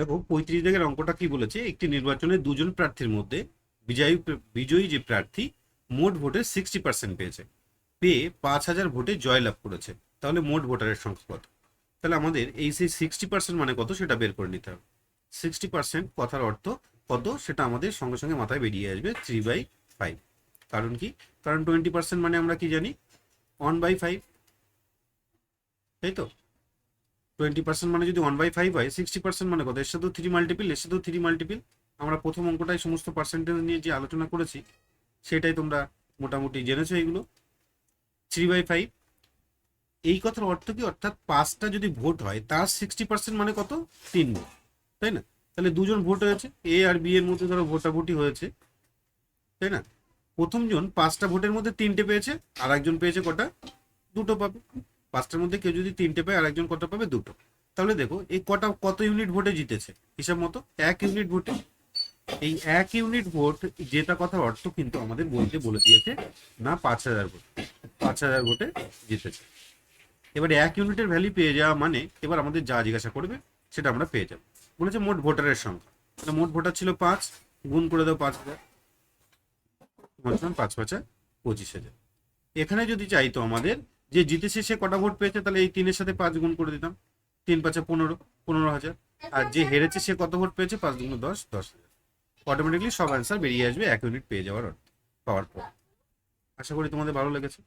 দেখো, পঁয়ত্রিশ দাগের অঙ্কটা কি বলেছে? একটি নির্বাচনে দুজন প্রার্থীর মধ্যে বিজয়ী বিজয়ী যে প্রার্থী, মোট ভোটের সিক্সটি পার্সেন্ট পেয়েছে। পেয়ে পাঁচ হাজার ভোটে জয়লাভ করেছে। তাহলে মোট ভোটারের সংখ্যা কত? তাহলে আমাদের এই সেই সিক্সটি পার্সেন্ট মানে কত সেটা বের করে নিতে হবে। সিক্সটি পার্সেন্ট কথার অর্থ কত সেটা আমাদের সঙ্গে সঙ্গে মাথায় বেরিয়ে আসবে থ্রি বাই ফাইভ কারণ কি? কারণ টোয়েন্টি পার্সেন্ট মানে আমরা কি জানি? ওয়ান বাই ফাইভ তাই তো? টোয়েন্টি পার্সেন্ট মানে যদি ওয়ান বাই ফাইভ হয় সিক্সটি পার্সেন্ট মানে কত? এর সাথেও থ্রি মাল্টিপিল এর সাথেও থ্রি মাল্টিপিল আমরা প্রথম অঙ্কটাই সমস্ত পার্সেন্টেজ নিয়ে যে আলোচনা করেছি, সেটাই তোমরা মোটামুটি জেনেছো এইগুলো থ্রি বাই ফাইভ এই কথার অর্থ কি? অর্থাৎ পাঁচটা যদি ভোট হয়, তার সিক্সটি পার্সেন্ট মানে কত? তিন তাই না? তাহলে দুজন ভোট হয়েছে, এ আর বি এর মধ্যে ধরো ভোটাভুটি হয়েছে। তাই না? প্রথমজন পাঁচটা ভোটের মধ্যে তিনটে পেয়েছে আর একজন পেয়েছে কটা? দুটো পাবে। পাঁচটার মধ্যে কেউ যদি তিনটে পায় আর একজন কটা পাবে দুটো। তাহলে দেখো, এই কটা, কত ইউনিট ভোটে জিতেছে? হিসাব মতো, এক ইউনিট ভোটে। এই এক ইউনিট ভোট জেতা কথা অর্থ কিন্তু আমাদের বইতে বলে দিয়েছে, না পাঁচ হাজার ভোট, পাঁচ হাজার ভোটে জিতেছে। এবার এক ইউনিটের ভ্যালু পেয়ে যাওয়া মানে এবার আমাদের যা জিজ্ঞাসা করবে, সেটা আমরা পেয়ে যাব। বলেছে মোট ভোটারের সংখ্যা। তাহলে মোট ভোটার ছিল পাঁচ, গুণ করে দাও পাঁচ হাজার। পাঁচ পাঁচা পঁচিশ হাজার। এখানে যদি চাইতো আমাদের যে জিতেছে সে কটা ভোট পেয়েছে, তাহলে এই তিনের সাথে পাঁচ গুণ করে দিতাম। তিন পাঁচে পনেরো পনেরো হাজার। আর যে হেরেছে সে কত ভোট পেয়েছে? পাঁচ দুগুণ দশ দশ হাজার। অটোমেটিকলি সব অ্যান্সার বেরিয়ে আসবে, এক ইউনিট পেয়ে যাওয়ার পাওয়ার পর। আশা করি তোমাদের ভালো লেগেছে।